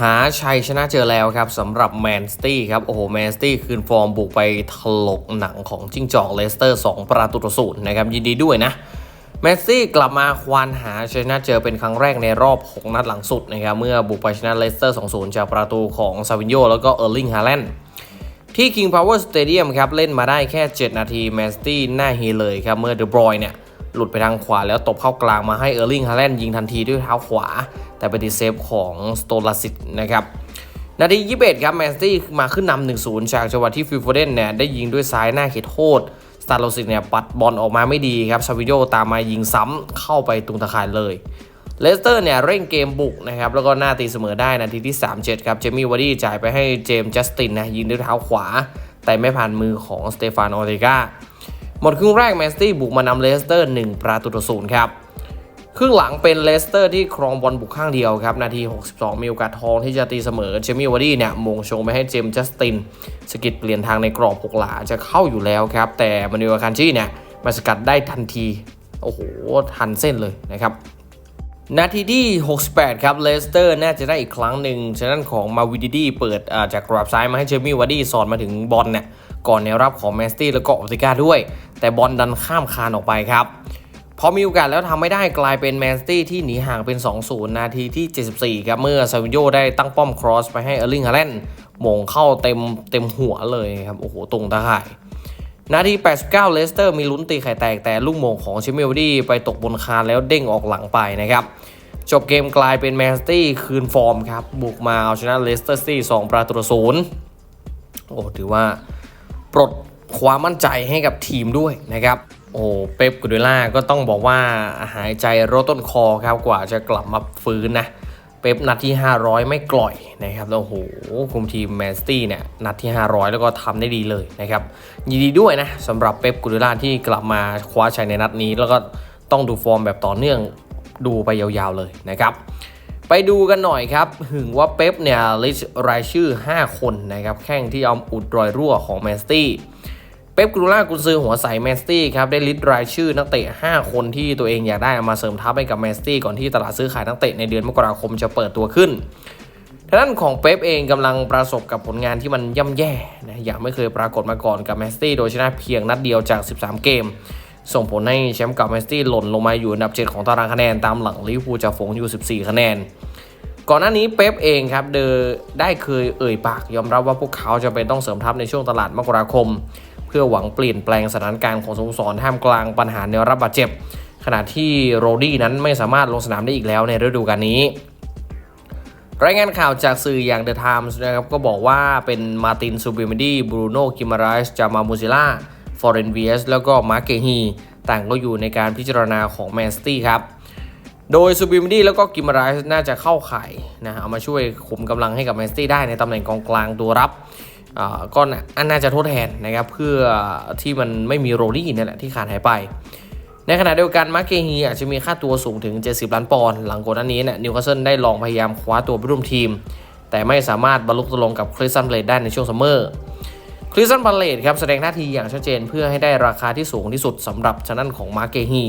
หาชัยชนะเจอแล้วครับสำหรับแมนสตี้ครับ โอ้โหแมนสตี้คืนฟอร์มบุกไปถลกหนังของจิ้งจอกเลสเตอร์ 2 ประตูต่อศูนย์นะครับ ยินดีด้วยนะแมนสตี้กลับมาควานหาชนะเจอเป็นครั้งแรกในรอบ 6 นัดหลังสุดนะครับเมื่อบุกไปชนะเลสเตอร์ 2-0 จากประตูของซาวินโยแล้วก็เออร์ลิงฮาแลนด์ที่ King Power Stadium ครับเล่นมาได้แค่ 7 นาทีแมนสตี้หน้าเฮเลยครับเมื่อเดอะบรอยเนี่ยหลุดไปทางขวาแล้วตบเข้ากลางมาให้เออร์ลิงฮาแลนด์ยิงทันทีด้วยเท้าขวา แต่ไปติดเซฟของสโตลาสิตนะครับนาที21ครับแมนสตี้มาขึ้นนำ1-0จากจังหวะที่ฟิลโฟเดนเนี่ยได้ยิงด้วยซ้ายหน้าเขตโทษสตาร์โลสิตเนี่ยปัดบอลออกมาไม่ดีครับซาวิโยตามมายิงซ้ำเข้าไปตรงตะข่ายเลยเลสเตอร์เนี่ยเร่งเกมบุกนะครับแล้วก็หน้าตีเสมอได้นาทีที่ 37 ครับ เจมี่วาร์ดี้จ่ายไปให้เจมส์จัสตินนะยิงด้วยเท้าขวา แต่ไม่ผ่านมือของสเตฟานออเตกาหมดครึ่งแรกแมนสตี้บุกมานำเลสเตอร์ 1 ประตูต่อศูนย์ครับ ครึ่งหลังเป็นเลสเตอร์ที่ครองบอลบุกข้างเดียวครับ นาที 62 มีโอกาสทองที่จะตีเสมอ เจมี่วาร์ดี้เนี่ยมงชงไปให้เจมส์จัสติน สกิดเปลี่ยนทางในกรอบหกหลาจะเข้าอยู่แล้วครับ แต่มานิวอาคันจีเนี่ยมาสกัดได้ทันที โอ้โห ทันเส้นเลยนะครับ นาทีที่ 68 ครับเลสเตอร์น่าจะได้อีกครั้งหนึ่งฉะนั้นของมาวิดิดีเปิดจากกรอบซ้ายมาให้เจมี่วาร์ดี้สอนมาถึงบอลเนี่ยก่อนแนวรับของแมสตี้แล้วก็ออติก้าด้วย แต่บอลดันข้ามคานออกไปครับ พอมีโอกาสแล้วทำไม่ได้กลายเป็นแมนสตี้ที่หนีห่างเป็น 2-0 นาทีที่ 74 ครับเมื่อซาวิโยได้ตั้งป้อมครอสไปให้เออร์ลิงฮาแลนด์มงเข้าเต็มเต็มหัวเลยครับโอ้โหตรงตะข่าย นาที 89 เลสเตอร์มีลุ้นตีไข่แตกแต่ลูกโมงของเชมิลดี้ไปตกบนคานแล้วเด้งออกหลังไปนะครับจบเกมกลายเป็นแมนสตี้คืนฟอร์มครับ บุกมาเอาชนะเลสเตอร์ซิตี้2ประตูศูนย์โอ้ถือว่าปลดความมั่นใจให้กับทีมด้วยนะครับ โอ้เป๊ปกูเดล่าก็ต้องบอกว่าหายใจรถต้นคอครับกว่าจะกลับมาฟื้นนะ เป๊ปนัดที่ 500 ไม่กล่อยนะครับแล้วโอ้โหคุมทีมแมนสตี้เนี่ยนัดที่ 500 แล้วก็ทำได้ดีเลยนะครับยินดีด้วยนะสำหรับเป๊ปกูเดล่าที่กลับมาคว้าชัยในนัดนี้ แล้วก็ต้องดูฟอร์มแบบต่อเนื่องดูไปยาวๆเลยนะครับไปดูกันหน่อยครับหึงว่าเป๊ปเนี่ยลิสต์รายชื่อ 5 คนนะครับแข่งที่เอาอุดรอยรั่วของแมนสตี้ ป๊ปกรูล่ากุนซือหัวใสแมนสตี้ครับได้ลิสต์รายชื่อนักเตะ 5 คนที่ตัวเองอยากได้มาเสริมทัพให้กับแมนสตี้ก่อนที่ตลาดซื้อขายนักเตะในเดือนมกราคมจะเปิดตัวขึ้นทางด้านของเป๊ปเองกำลังประสบกับผลงานที่มันย่ำแย่นะอย่างไม่เคยปรากฏมาก่อนกับแมนสตี้โดยชนะเพียงนัดเดียวจาก 13 เกม ส่งผลให้แชมป์เก่าแมนสตี้หล่นลงมาอยู่อันดับ 7 ของตารางคะแนนตามหลังลิเวอร์พูลจากฝูงอยู่ 14 คะแนนก่อนหน้านี้เป๊ปเองครับเดอได้เคยเอ่ยปาก ยอมรับว่าพวกเขาจะเป็นต้องเสริมทัพในช่วงตลาดมกราคม เพื่อหวังเปลี่ยนแปลงสถานการณ์ของสโมสรท่ามกลางปัญหาแนรับบาดเจ็บ ขณะที่โรดี้นั้นไม่สามารถลงสนามได้อีกแล้วในฤดูกาลนี้รายงานข่าวจากสื่ออย่าง The Times นะครับก็บอกว่าเป็นมาตินซูบิเมดีบรูโน่กิมาไรส์จามามูซิล่าฟอร์เรนเวียสแล้วก็มาร์เกฮีต่างก็อยู่ในการพิจารณาของแมนสตี้ครับ โดยซูบิมดีแล้วก็กิมารายน่าจะเข้าข่ายนะเอามาช่วยขุมกำลังให้กับแมนสตี้ได้ในตำแหน่งกองกลางตัวรับ ก็น่าจะทดแทนนะครับเพื่อที่มันไม่มีโรลี่นี่แหละที่ขาดหายไป ในขณะเดียวกันมาร์เกฮีอาจจะมีค่าตัวสูงถึง 70 ล้านปอนด์หลังก่อนหน้านี้เนี่ยนิวคาสเซิลได้ลองพยายามคว้าตัวไปร่วมทีม แต่ไม่สามารถบรรลุตกลงกับคริสตันเบลดได้ในช่วงซัมเมอร์คริสตันพาเลตครับแสดงท่าทีอย่างชัดเจนเพื่อให้ได้ราคาที่สูงที่สุดสำหรับชนั้นของมาร์เกฮี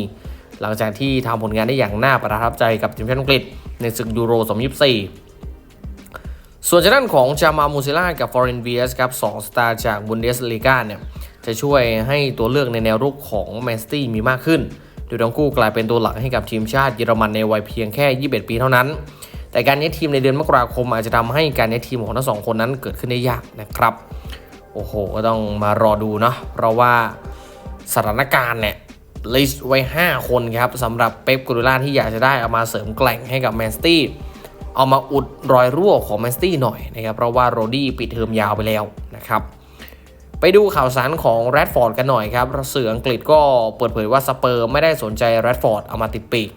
หลังจากที่ทำผลงานได้อย่างน่าประทับใจกับทีมชาติอังกฤษในศึกยูโร 2024 ส่วนชนั้นของจามามูซิล่ากับฟอร์เรนเวียสครับสองสตาร์จากบุนเดสลีกาเนี่ยจะช่วยให้ตัวเลือกในแนวรุกของแมนสตี้มีมากขึ้น โดยทั้งคู่กลายเป็นตัวหลักให้กับทีมชาติเยอรมันในวัยเพียงแค่ 21 ปีเท่านั้น แต่การย้ายทีมในเดือนมกราคมอาจจะทำให้การย้ายทีมของทั้งสองคนนั้นเกิดขึ้นได้ยากนะครับ โอ้โห ก็ต้องมารอดูเนาะ เพราะว่าสถานการณ์เนี่ยลิสต์ไว้ 5 คนครับสำหรับเป๊ปกูรูล่าที่อยากจะได้เอามาเสริมแกล่งให้กับแมนสตี้ เอามาอุดรอยรั่วของแมนสตี้หน่อยนะครับเพราะว่าโรดี้ปิดเทอมยาวไปแล้วนะครับไปดูข่าวสารของแรดฟอร์ดกันหน่อยครับสื่ออังกฤษก็เปิดเผยว่าสเปอร์ไม่ได้สนใจแรดฟอร์ดเอามาติดปีก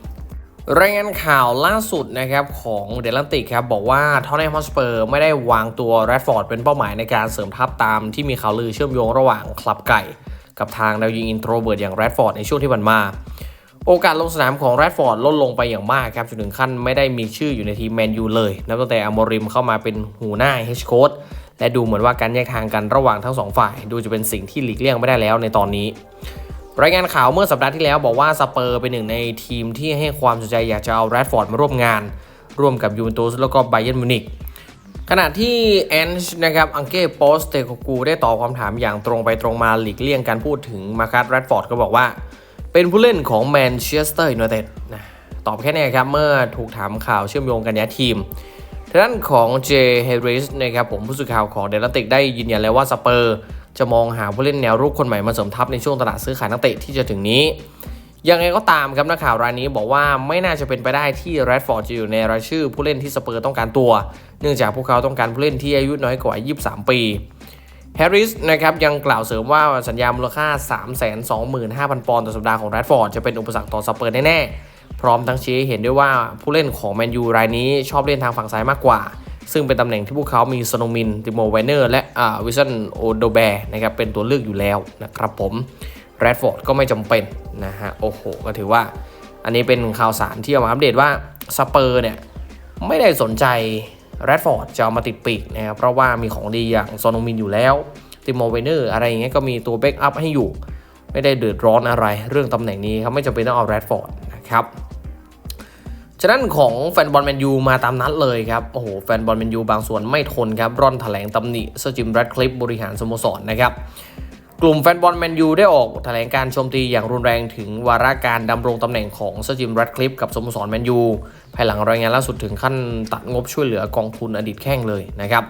รายงานข่าวล่าสุดนะครับของเดลันติกครับบอกว่าทอ t น n ฮอสเปอร์ไม่ได้วางตัวแรดฟอร์ดเป็นเป้าหมายในการเสริมทัพตามที่มีข่าวลือเชื่อมโยงระหว่างคลับไก่ กับทางดาวยิงอินโทรเบิร์ดอย่างแรดฟอร์ดในช่วงที่ผ่านมา โอกาสลงสนามของแรดฟอร์ดลดลงไปอย่างมากครับจนถึงขั้นไม่ได้มีชื่ออยู่ในทีมแมนยูเลย นับตั้งแต่อโมริมเข้ามาเป็นหูหน้าเฮชโค้ดและดูเหมือนว่าการแยกทางกันระหว่างทั้งสองฝ่าย ดูจะเป็นสิ่งที่หลีกเลี่ยงไม่ได้แล้วในตอนนี้ รายงานข่าวเมื่อสัปดาห์ที่แล้วบอกว่าสเปอร์เป็นหนึ่งในทีมที่ให้ความสนใจอยากจะเอาแรดฟอร์ดมาร่วมงาน ร่วมกับยูเวนตุสแล้วก็ไบเย r n นมิวนิกขณะที่แอนช์นะครับอังเก้โปสเตโกกูได้ตอบคำถามอย่างตรงไปตรงมาหลีกเลี่ยงการพูดถึงมาคัสแรดฟอร์ดก็บอกว่า เป็นผู้เล่นของแมนเชสเตอร์ยูไนเต็ดนะตอบแค่นี้ครับ เมื่อถูกถามข่าวเชื่อมโยงกันย้ยทีมทางด้านของเจเฮริสนะครับผมผู้สื่อข่าวของเดลติกได้ยืนยันแล้วว่าสเปอร์จะมองหาผู้เล่นแนวรุกคนใหม่มาเสริมทัพในช่วงตลาดซื้อขายนักเตะที่จะถึงนี้ ยังไงก็ตามครับนักข่าวรายนี้บอกว่าไม่น่าจะเป็นไปได้ที่แรดฟอร์ดจะอยู่ในรายชื่อผู้เล่นที่สเปอร์ต้องการตัว เนื่องจากพวกเขาต้องการผู้เล่นที่อายุน้อยกว่า 23 ปี แฮร์ริสนะครับยังกล่าวเสริมว่าสัญญามูลค่า 325,000 ปอนด์ต่อสัปดาห์ของแรดฟอร์ดจะเป็นอุปสรรคต่อสเปอร์แน่ๆ พร้อมทั้งชี้ให้เห็นด้วยว่าผู้เล่นของแมนยูรายนี้ชอบเล่นทางฝั่งซ้ายมากกว่า ซึ่งเป็นตำแหน่งที่พวกเขามีโซโนมิน ติโมไวเนอร์ และอ่าวิสันโอโดแบร์นะครับเป็นตัวเลือกอยู่แล้วนะครับผมแรดฟอร์ดก็ไม่จำเป็นนะฮะโอ้โห ก็ถือว่า อันนี้เป็นข่าวสารที่เอามาอัปเดตว่าสเปอร์เนี่ยไม่ได้สนใจ แรดฟอร์ดจะเอามาติดปีกนะครับเพราะว่ามีของดีอย่างโซโนมินอยู่แล้วติโมเวเนอร์อะไรอย่างเงี้ยก็มีตัวเบคอัพให้อยู่ ไม่ได้เดือดร้อนอะไร เรื่องตำแหน่งนี้ครับไม่จำเป็นต้องเอาแรดฟอร์ดนะครับฉะนั้นของแฟนบอลแมนยูมาตามนัดเลยครับโอ้โหแฟนบอลแมนยูบางส่วนไม่ทนครับร่อนแถลงตำหนิเซอร์จิมแรดคลิปบริหารสโมสรนะครับ กลุ่มแฟนบอลแมนยูได้ออกแถลงการโจมตีอย่างรุนแรงถึงวาระการดำรงตำแหน่งของเซอร์จิมแรดคลิปกับสโมสรแมนยูภายหลังรายงานล่าสุดถึงขั้นตัดงบช่วยเหลือกองทุนอดีตแข้งเลยนะครับ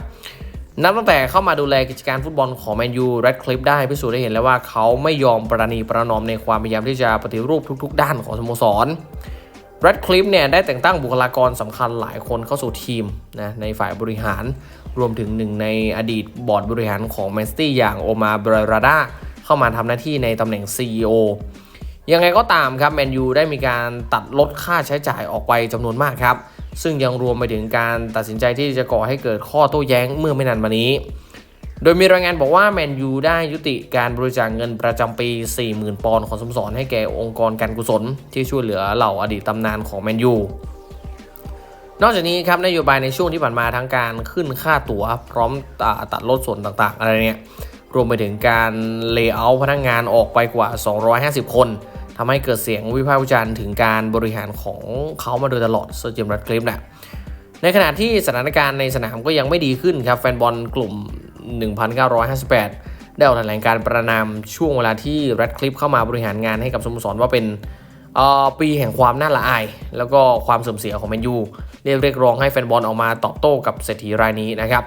นับตั้งแต่เข้ามาดูแลกิจการฟุตบอลของแมนยูแรดคลิปได้พิสูจน์ได้เห็นแล้วว่าเขาไม่ยอมประนีประนอมในความพยายามที่จะปฏิรูปทุก ๆ ด้านของสโมสร แรดคลิปเนี่ยได้แต่งตั้งบุคลากรสำคัญหลายคนเข้าสู่ทีมนะในฝ่ายบริหารรวมถึงหนึ่งในอดีตบอร์ดบริหารของแมนสตี้อย่างโอมาเบรราดาเข้ามาทำหน้าที่ในตำแหน่ง CEO ยังไงก็ตามครับแมนยูได้มีการตัดลดค่าใช้จ่ายออกไปจำนวนมากครับ ซึ่งยังรวมไปถึงการตัดสินใจที่จะก่อให้เกิดข้อโต้แย้งเมื่อไม่นานมานี้ โดยมีรายงานบอกว่าแมนยูได้ยุติการบริจาคเงินประจำปี 40,000 ปอนด์ของสโมสรให้แก่องค์กรการกุศล ที่ช่วยเหลือเหล่าอดีตตำนานของแมนยูนอกจากนี้ครับนโยบายในช่วงที่ผ่านมาทั้งการขึ้นค่าตั๋วพร้อมตัดลดส่วนต่างๆ อะไรเนี่ยรวมไปถึงการเลเยอร์พนักงานออกไปกว่า 250 คนทำให้เกิดเสียงวิพากษ์วิจารณ์ถึงการบริหารของเขามาโดยตลอดเซอร์จิมรัดคลิปแหละในขณะที่สถานการณ์ในสนามก็ยังไม่ดีขึ้นครับ แฟนบอลกลุ่ม 1958 ได้ออกแถลงการประนามช่วงเวลาที่แรดคลิปเข้ามาบริหารงานให้กับสโมสรว่าเป็นปีแห่งความน่าละอาย แล้วก็ความเสื่อมเสียของแมนยูเรียกเรียกร้องให้แฟนบอลออกมาตอบโต้กับเศรษฐีรายนี้นะครับ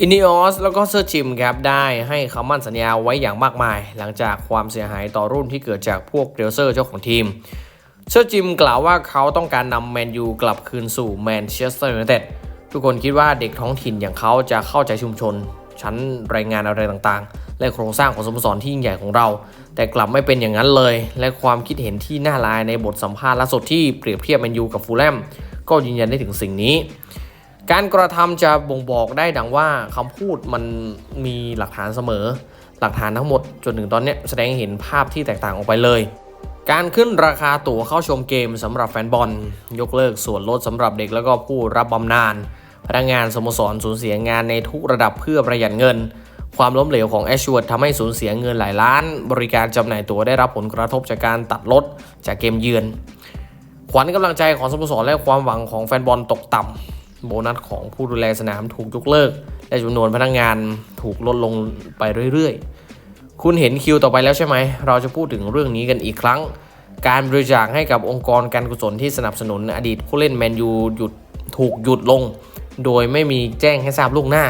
อินิออสแล้วก็เซอร์จิมครับได้ให้คำมั่นสัญญาไว้อย่างมากมาย หลังจากความเสียหายต่อรุ่นที่เกิดจากพวกเดลเซอร์เจ้าของทีม เซอร์จิมกล่าวว่าเขาต้องการนำแมนยูกลับคืนสู่แมนเชสเตอร์ยูไนเต็ดทุกคนคิดว่าเด็กท้องถิ่นอย่างเขาจะเข้าใจชุมชน ชั้นรายงานอะไรต่างๆ และโครงสร้างของสโมสรที่ยิ่งใหญ่ของเรา แต่กลับไม่เป็นอย่างนั้นเลย และความคิดเห็นที่น่าลายในบทสัมภาษณ์ล่าสุดที่เปรียบเทียบแมนยูกับฟูลแลมก็ยืนยันได้ถึงสิ่งนี้ การกระทำจะบ่งบอกได้ดังว่าคำพูดมันมีหลักฐานเสมอ หลักฐานทั้งหมดจนถึงตอนนี้แสดงเห็นภาพที่แตกต่างออกไปเลยการขึ้นราคาตั๋วเข้าชมเกมสำหรับแฟนบอล ยกเลิกส่วนลดสำหรับเด็กแล้วก็ผู้รับบำนาญ พนักงานสโมสรสูญเสียงานในทุกระดับเพื่อประหยัดเงิน ความล้มเหลวของแอชวดทำให้สูญเสียเงินหลายล้าน บริการจำหน่ายตั๋วได้รับผลกระทบจากการตัดลดจากเกมเยือน ขวัญกำลังใจของสโมสรและความหวังของแฟนบอลตกต่ำโบนัสของผู้ดูแลสนามถูกยกเลิก และจำนวนพนักงานถูกลดลงไปเรื่อยๆ คุณเห็นคิวต่อไปแล้วใช่ไหม เราจะพูดถึงเรื่องนี้กันอีกครั้งการบริจาคให้กับองค์กรการกุศลที่สนับสนุนอดีตผู้เล่นแมนยูหยุดถูกหยุดลง โดยไม่มีแจ้งให้ทราบล่วงหน้า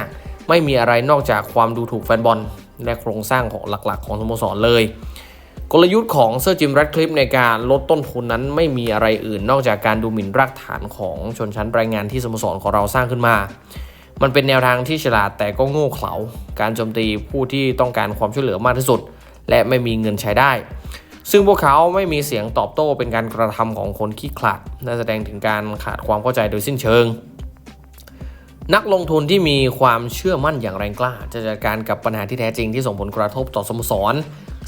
ไม่มีอะไรนอกจากความดูถูกแฟนบอล และโครงสร้างของหลักๆ ของสโมสรเลย กลยุทธ์ของเซอร์จิมแรดคลิปในการลดต้นทุนนั้นไม่มีอะไรอื่น นอกจากการดูหมิ่นรากฐานของชนชั้นแรงงานที่สโมสรของเราสร้างขึ้นมา มันเป็นแนวทางที่ฉลาดแต่ก็โง่เขลา การโจมตีผู้ที่ต้องการความช่วยเหลือมากที่สุด และไม่มีเงินใช้ได้ซึ่งพวกเขาไม่มีเสียงตอบโต้เป็นการกระทำของคนขี้ขลาดน่าแสดงถึงการขาดความเข้าใจโดยสิ้นเชิง นักลงทุนที่มีความเชื่อมั่นอย่างแรงกล้า จะจัดการกับปัญหาที่แท้จริงที่ส่งผลกระทบต่อสโมสร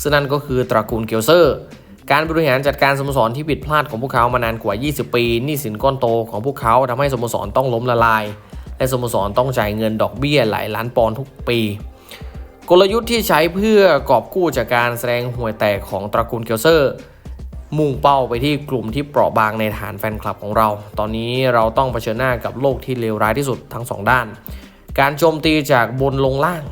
ซึ่งนั่นก็คือตระกูลเกลเซอร์ การบริหารจัดการสโมสรที่ผิดพลาดของพวกเขามานานกว่า 20 ปีหนี้สินก้อนโตของพวกเขาทำให้สโมสรต้องล้มละลาย และสโมสรต้องจ่ายเงินดอกเบี้ยหลายล้านปอนด์ทุกปี กลยุทธ์ที่ใช้เพื่อกอบกู้จากการแสดงห่วยแตกของตระกูลเกลเซอร์ มุ่งเป้าไปที่กลุ่มที่เปราะบางในฐานแฟนคลับของเรา ตอนนี้เราต้องเผชิญหน้ากับโลกที่เลวร้ายที่สุดทั้งสองด้าน การโจมตีจากบนลงล่าง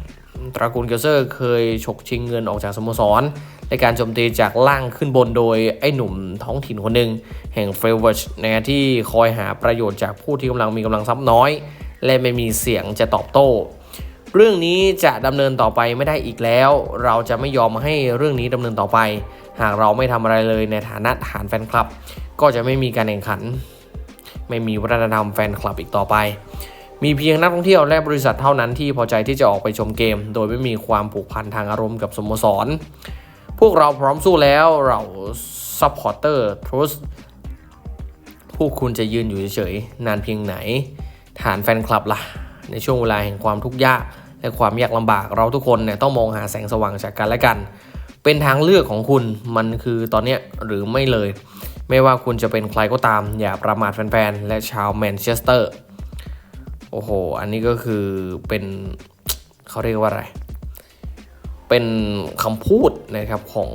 ตระกูลเกลเซอร์เคยฉกชิงเงินออกจากสโมสรในการโจมตีจากล่างขึ้นบนโดยไอ้หนุ่มท้องถิ่นคนหนึ่งแห่งเฟลเวอร์ชนะที่คอยหาประโยชน์จากผู้ที่กำลังมีกำลังทรัพย์น้อย และไม่มีเสียงจะตอบโต้ เรื่องนี้จะดำเนินต่อไปไม่ได้อีกแล้ว เราจะไม่ยอมให้เรื่องนี้ดำเนินต่อไป หากเราไม่ทำอะไรเลยในฐานะฐานแฟนคลับ ก็จะไม่มีการแข่งขัน ไม่มีวัฒนธรรมแฟนคลับอีกต่อไป มีเพียงนักท่องเที่ยวและบริษัทเท่านั้นที่พอใจที่จะออกไปชมเกม โดยไม่มีความผูกพันทางอารมณ์กับสโมสร พวกเราพร้อมสู้แล้วเราซัพพอร์เตอร์ทรูสพวกคุณจะยืนอยู่เฉยๆนานเพียงไหน ฐานแฟนคลับล่ะ ในช่วงเวลาแห่งความทุกข์ยากและความยากลำบากเราทุกคนเนี่ยต้องมองหาแสงสว่างจากกันและกัน เป็นทางเลือกของคุณมันคือตอนนี้หรือไม่เลย ไม่ว่าคุณจะเป็นใครก็ตาม อย่าประมาทแฟนๆ และชาวแมนเชสเตอร์ โอ้โห อันนี้ก็คือเป็นเขาเรียกว่าอะไร เป็นคำพูดนะครับของ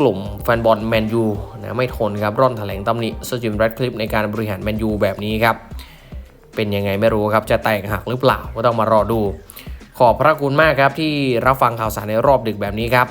กลุ่มแฟนบอลแมนยูนะไม่ทนครับร่อนแถลงตำหนิสจิมแรดคลิปในการบริหารแมนยูแบบนี้ครับ เป็นยังไงไม่รู้ครับ จะแตกหักหรือเปล่าก็ต้องมารอดู ขอบพระคุณมากครับที่รับฟังข่าวสารในรอบดึกแบบนี้ครับ